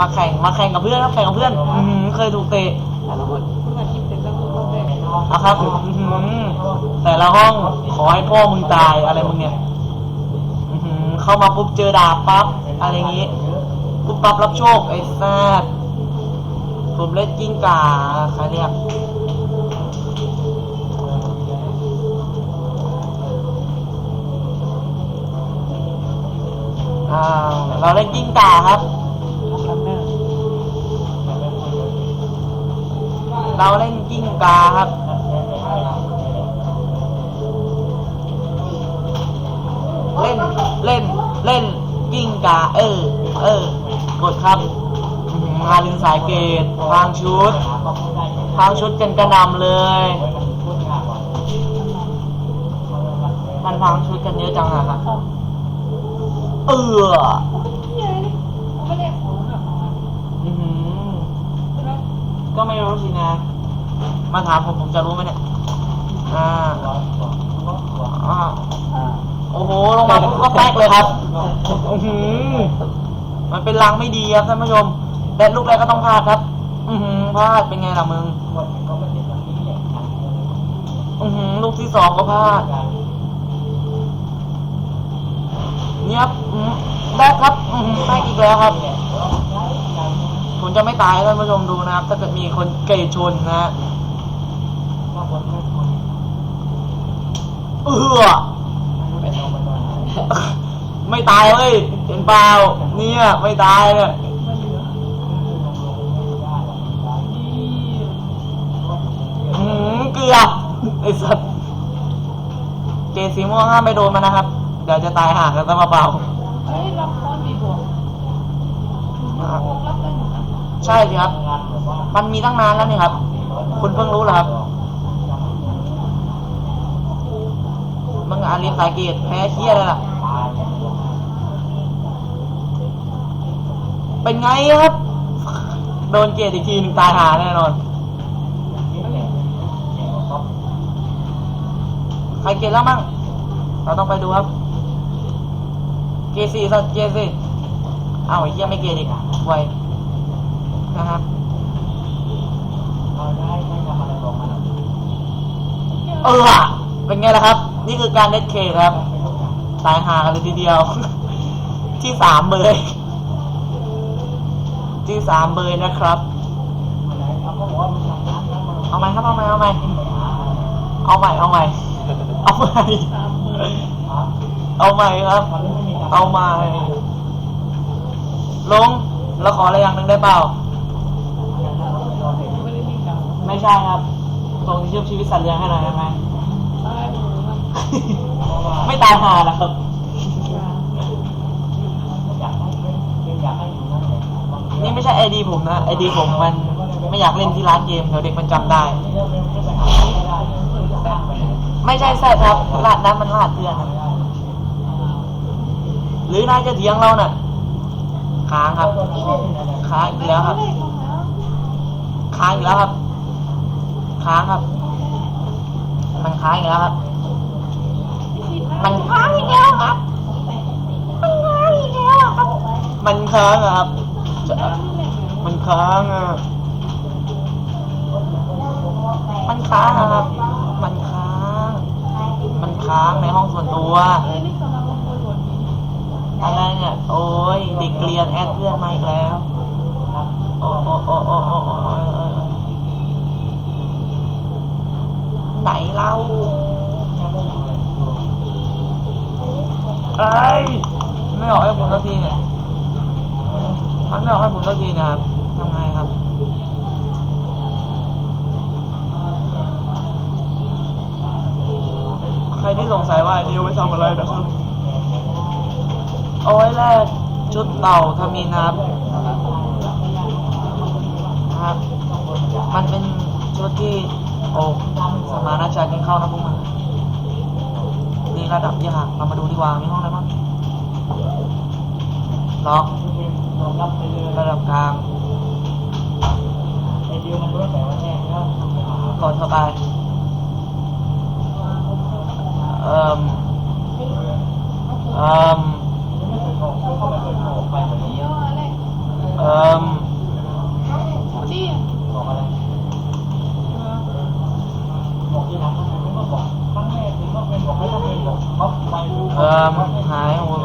มาแข่งมาแข่งกับเพื่อนครับแข่งกับเพื่อนอือหือเคยถูกเตะคุณอาทิตย์เป็นตั้งต้นเลยเอาครับอื้อหือแต่ละห้องขอให้พ่อมึงตายอะไรมึงเนี่ยอื้อหือเข้ามาปุ๊บเจอดาบปั๊บอะไรอย่างงี้ปุ๊บปั๊บรับโชคไอ้แซดผมเล่นกิ้งก่าใครเรียกอ้าวเราเล่นกิ้งก่าครับ เราเล่นกิ้งกาครับเล่นเล่นเล่นกิ้งกา เออ เออ กดครับอื้อหือมาลินสายเกตทางชุดทางชุดกันกระหนำเลยมันพังชุดกันเยอะจังอะครับเออไม่ได้ของแบบอื้อหือก็ไม่รู้สินะ มาถามผมผมจะรู้ไหมเนี่ย อ่า อ่า โอ้โห ลงมาผมก็แป๊กเลยครับ อื้อหือ มันเป็นรังไม่ดีครับท่านผู้ชมแต่ลูกแรกก็ต้องพลาดครับ อือหือพลาดเป็นไงล่ะมึง อือหือ ลูกที่สองก็พลาดเนี่ยครับอื้อแรกครับ อือหือแรกอีกแล้วครับ ผมจะไม่ตายให้ท่านผู้ชมดูนะครับ ถ้าเกิดมีคนเกยชนนะฮะเออไม่ตายเว้ยเห็นเปล่าเนี่ยไม่ตายเนี่ยอืมเกือบไอ้สัตว์เกรดสีม่วงห้ามไปโดนมันนะครับ เดี๋ยวจะตายห่ากันซะเปล่าเฮ้ยรับคอนดีบวกรับได้หมดนะๆ ใช่สิครับ มันมีตั้งนานแล้วนี่ครับ คุณเพิ่งรู้เหรอครับมึงอาลีสายเกตแพ้เคี้ยเลยล่ะ เป็นไงครับ โดนเกตอีกทีหนึ่งตายหาแน่นอน ใครเกตแล้วมั่ง เราต้องไปดูครับ เกสี่สัตว์เกสี่อ้าไอ้เหี้ยไม่เกตอีกไว นะครับเออเป็นไงล่ะครับ นี่คือการเน็ตเคครับ ตายหากันเลยทีเดียว ที่สามเบยที่สามเบยนะครับ เอาไหมครับเอาไหมเอาไหมเอาใหม่เอาใหม่เอาใหม่เอาใหม่ครับ เอาใหม่ลงแล้วขออะไรอย่างหนึ่งได้เปล่า ไม่ได้มีการ ไม่ ใช่ครับส่งที่ชื่อชีวิตสัตว์เลี้ยงให้หน่อยได้ไหมตายหมดเลยไม่ตายหานะครับนี่ไม่ใช่ไอดีผมนะไอดีผมมันไม่อยากเล่นที่ร้านเกมเดี๋ยวเด็กมันจำได้ ไม่ใช่แซดครับรหัสนั้นมันรหัสเพื่อนนะหรือนายจะเถียงเราน่ะค้างครับค้างอีกแล้วครับค้างอีกแล้วครับ ค้างครับ มันค้างอีกแล้วครับ มันค้างอีกแล้วครับ มันค้างอีกแล้วครับ มันค้างอะครับจะมันค้างอะมันค้างอะครับ มันค้าง มันค้างในห้องส่วนตัวเอ้ยนี่กำลังลงมือบทนี้อะไรเนี่ย โอ้ยเด็กเรียนแอดเพื่อนมาอีกแล้ว โอ้โอ้โอ้โอ้โอ้โอ้โอ้โอ้ ไหนเล่าเอ้ไม่ออกให้ผมสักทีเนี่ยมันไม่ออกให้ผมสักทีนะครับทำไงครับใครที่สงสัยว่าไอ้นิวไว้ทำอะไรนะครับเอาไว้แรกชุดเต่าทามินครับนะครับ มันเป็นชุดที่ โอ้สมานาชากินข้าวนะพวกมึงนี่ระดับยากเรามาดูดีกว่ามีห้องอะไรบ้างล็อกระดับกลางกดเข้าไปเอ่มเอ่มเยอะอะไรเอ่อ เออมังหายหั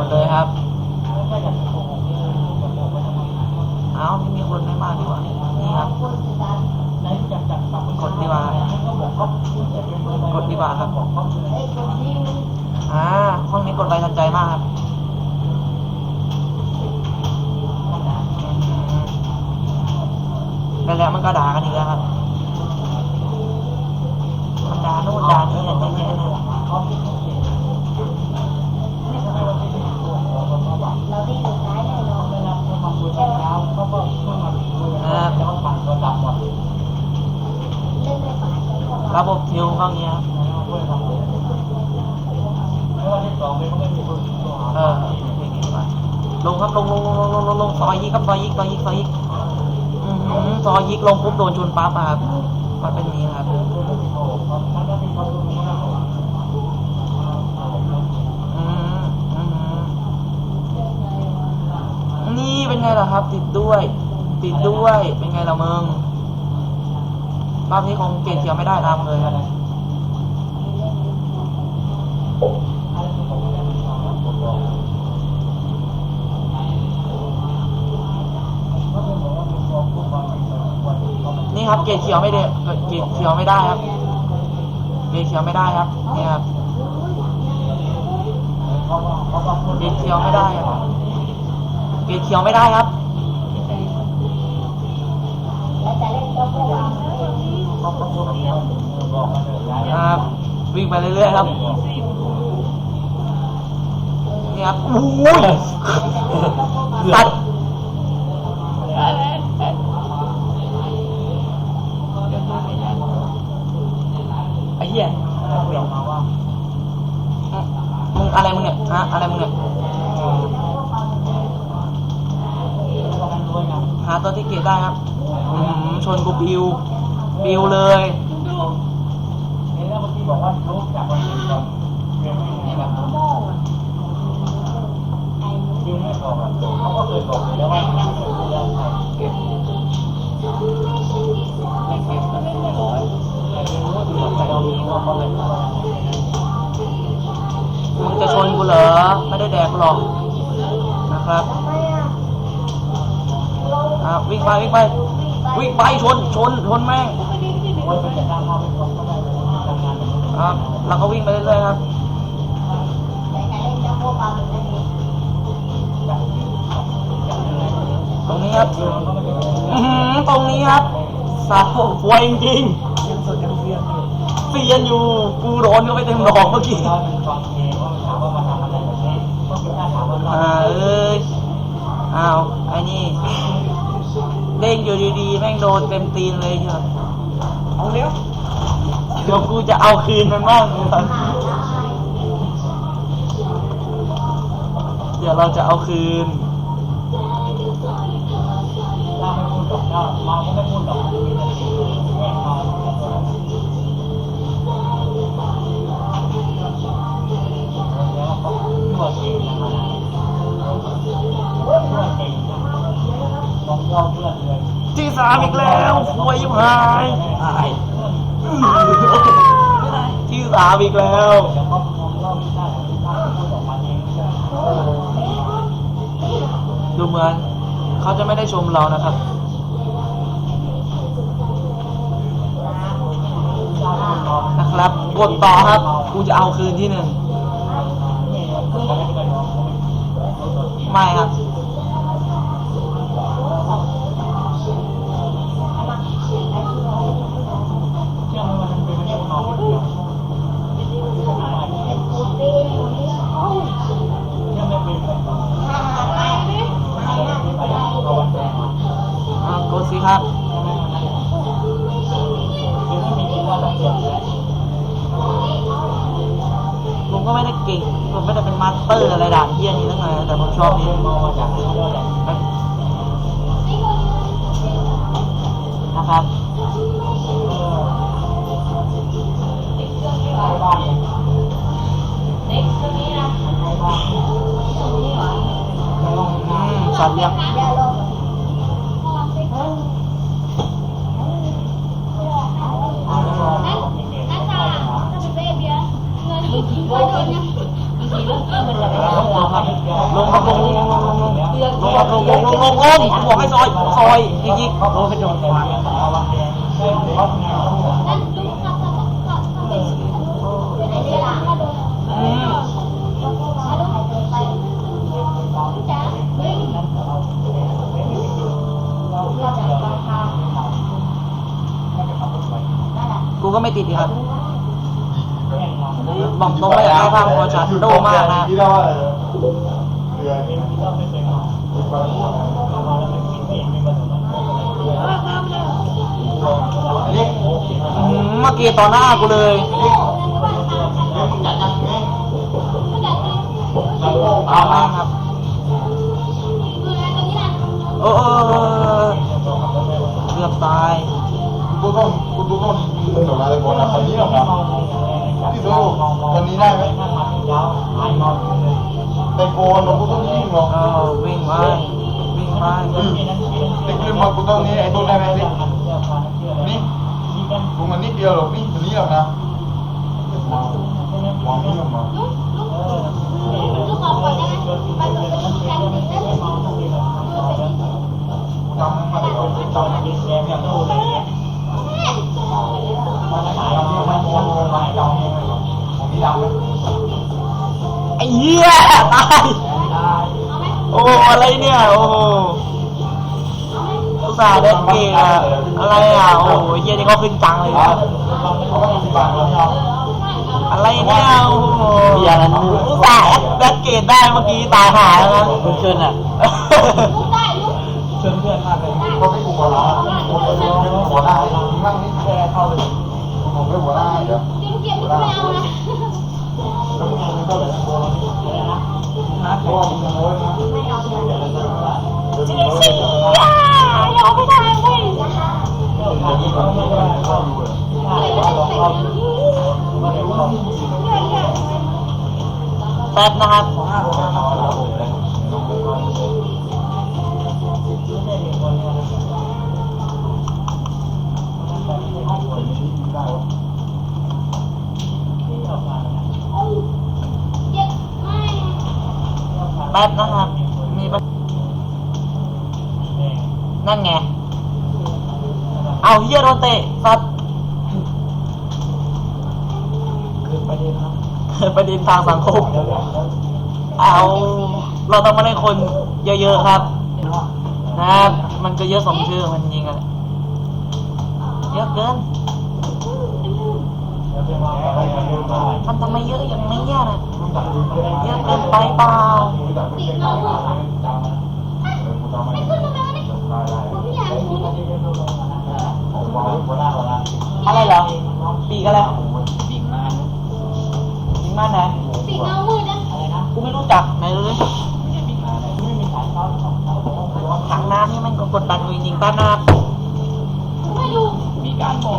ราระบบทิวเขาเนี้ยเออลงครับลงลงลงลงลงลงลงซอยยิกครับซอยยิกซอยยิกซอยยิกซอยยิกลงปุ๊บโดนชนปั๊บอะครับมันเป็นนี้ครับนี่เป็นไงล่ะครับ ติดด้วย ติดด้วยเป็นไงล่ะมึง รอบนี้คงเกรดเขียวไม่ได้ทำเลยครับนี่ครับเกรดเขียวไม่ได้เกรดเขียวไม่ได้ครับเกรดเขียวไม่ได้ครับเนี่ครับเกรดเขียวไม่ได้ครับเกรดเขียวไม่ได้ครับ ครับวิ่งไปเรื่อยๆครับนี่ครับโอ้ยตัดไอ้เหี้ยมึงอะไรมึงเนี่ยฮะอะไรมึงเนี่ยหาตัวที่เกตได้ครับชนกูปิว ปิวเลยมึงจะชนกูเหรอ ไม่ได้แดกหรอกนะครับทำไมอะอ่าวิ่งไปวิ่งไป วิ่งไปชนชนชนแม่งครับเราก็วิ่งไปเรื่อยๆครับแต่จะเล่นก็พวกเราเหมือนกันเองตรงนี้ครับอื้อหือตรงนี้ครับสาวควยจริงยังสดยังเฟียนอยู่ๆเปลี่ยนอยู่กูโดนก็ไปเต็มดอกเมื่อกี้อ่าเอ้ยอ้าวไอ้นี่ เด้งอยู่ดีๆแม่งโดนเต็มตีนเลยเชียวเอาเร็วเดี๋ยวกูจะเอาคืนมันบ้างเดี๋ยวเราจะเอาคืน ที่สามอีกแล้วฟวยยิบหายตายที่สามอีกแล้วดูเหมือนเขาจะไม่ได้ชมเรานะครับนะครับกดต่อครับกูจะเอาคืนที่หนึ่งไม่ครับ เป็นมาสเตอร์อะไรด่านเที่ยนี้ทั้งนั้นแต่ผมชอบนี้นะครับอืมสัตว์เลี้ยง งผมบอกให้ซอย ซอยยิงยิงโอ้เป็นโดนตัวกูก็ไม่ติดดีครับบอกตรงเลยนะภาพพอชัดโดมากนะ ที่เราเรือนี้ต้องเป็นเสียงของ กี้ต่อหน้ากูเลยเอามาครับโอ้โอ้โอ้เกือบตายกูต้องกูต้องมึงหนูอะไรก่อนนะคนนี้หรอครับที่ดูวันนี้ได้ไหมแต่โกนเรากูต้องยิงหรอกวิ่งไปวิ่งไปอืมแต่กูมากูต้องนี้ไอ้ต้นได้ไหมนี่ ดเดียวหรอกนี่ตัวนี้หรอกนะมาวางนี่ลงมาลูกออกก่อนได้ไหมไปตรงนี้แทนติดได้เลยจำมาเลยจำมาดิแดงอย่างโน้นเลยมันหายเอาเนี่ยมันโอนโอนมาจำเองเลยของนี่ดำไอ้เหี้ยตายโอ้อะไรเนี่ยโอ้ ตส่าห์เด็ดเกย์อะอะไรอะโอ้โหเหี้ยนี่ก็ขึ้นจังเลยครับเขาก็สิบบาทแล้วเนี่ยอะไรเนี่ยโอ้โหอุตส่าห์แอดเกตได้เมื่อกี้ตายหาแล้วนะเพื่อนอะลูกได้ลูกเพื่อนเพื่อนมากเลยเขาไม่กูหัวหรอนกูเป็นหัวหน้ามั่งนี่แค่เข้าเลยผมเป็นหัวหน้าเดี๋ยวจริงเก็บไม่เอาแล้วมึงมันก็เลยโกนนะเพราะว่ามึงโวยนะไม่เอ แป๊บนะครับแป๊บนะครับ มีนั่นไง เอาเฮียโดนเตะสัตว์คือประเด็นนะประเด็นทางสังคมเอาเราต้องมาได้คนเยอะๆครับนะครับ มันก็เยอะสมชื่อมันจริงอะเยอะเกินมันทำไมเยอะอย่างนี้อะนะเยอะเกินไปเปล่าติดเราเหร อะไรเหรอปีกอะไรปีกมันปีกมันไหนติดเงามืดนะอะไรนะกูไม่รู้จักไหนเลยถังน้ำนี่มันก็กดดันกูจริงๆป้านาไม่รู้มีการบอก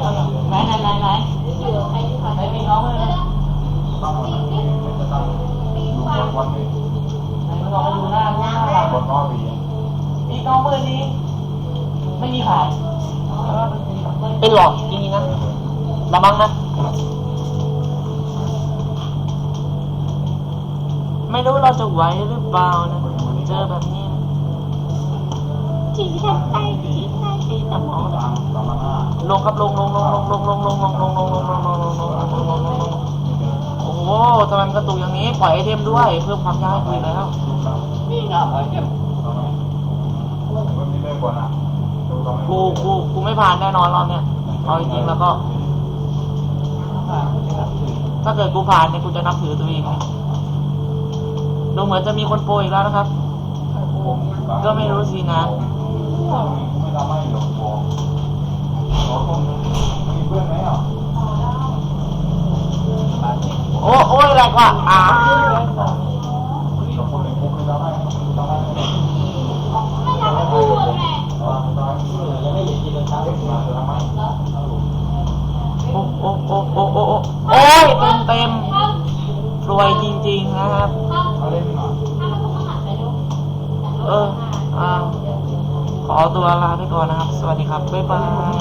ไหนไหนไหนไหนอยู่ใครอยู่ใครไหนมีน้องเลยแล้วนะปีกว่าวันนี้ไหนมึงลองไปดูหน้าหน้าหลังบนน้อยปีมีน้องมือนี้ไม่มีขาย เป็นหลอดจริงๆนะระวังนะ ไม่รู้เราจะไหวหรือเปล่านะ เจอแบบนี้นะจีฉันไปจีฉันไปสมองตามตามมาหน้าลงครับลงลงลงลงลงลงลงลงลงลงลงลงลงลงลงลงลงลงโอ้โหทำไมมันกระตุกอย่างนี้ปล่อยไอเทมด้วย เพิ่มความยากให้แล้วนี่ไงไอเทมมันมีเรื่องก่อนอะ กูกูกูไม่ผ่านแน่นอนรอบเนี้ยเอาจริงๆแล้วก็ ถ้าเกิดกูผ่านเนี่ยกูจะนับถือตัวเองดูเหมือนจะมีคนโปรอีกแล้วนะครับ ก็ไม่รู้สินะโอ้โอ้ยแหลกว่ะอ่า โอ้อยเต็มเต็มรวยจริงๆนะครับเอาเล่นหน่อยเอออ่าขอตัวลาไปก่อนนะครับ สวัสดีครับ บ๊ายบาย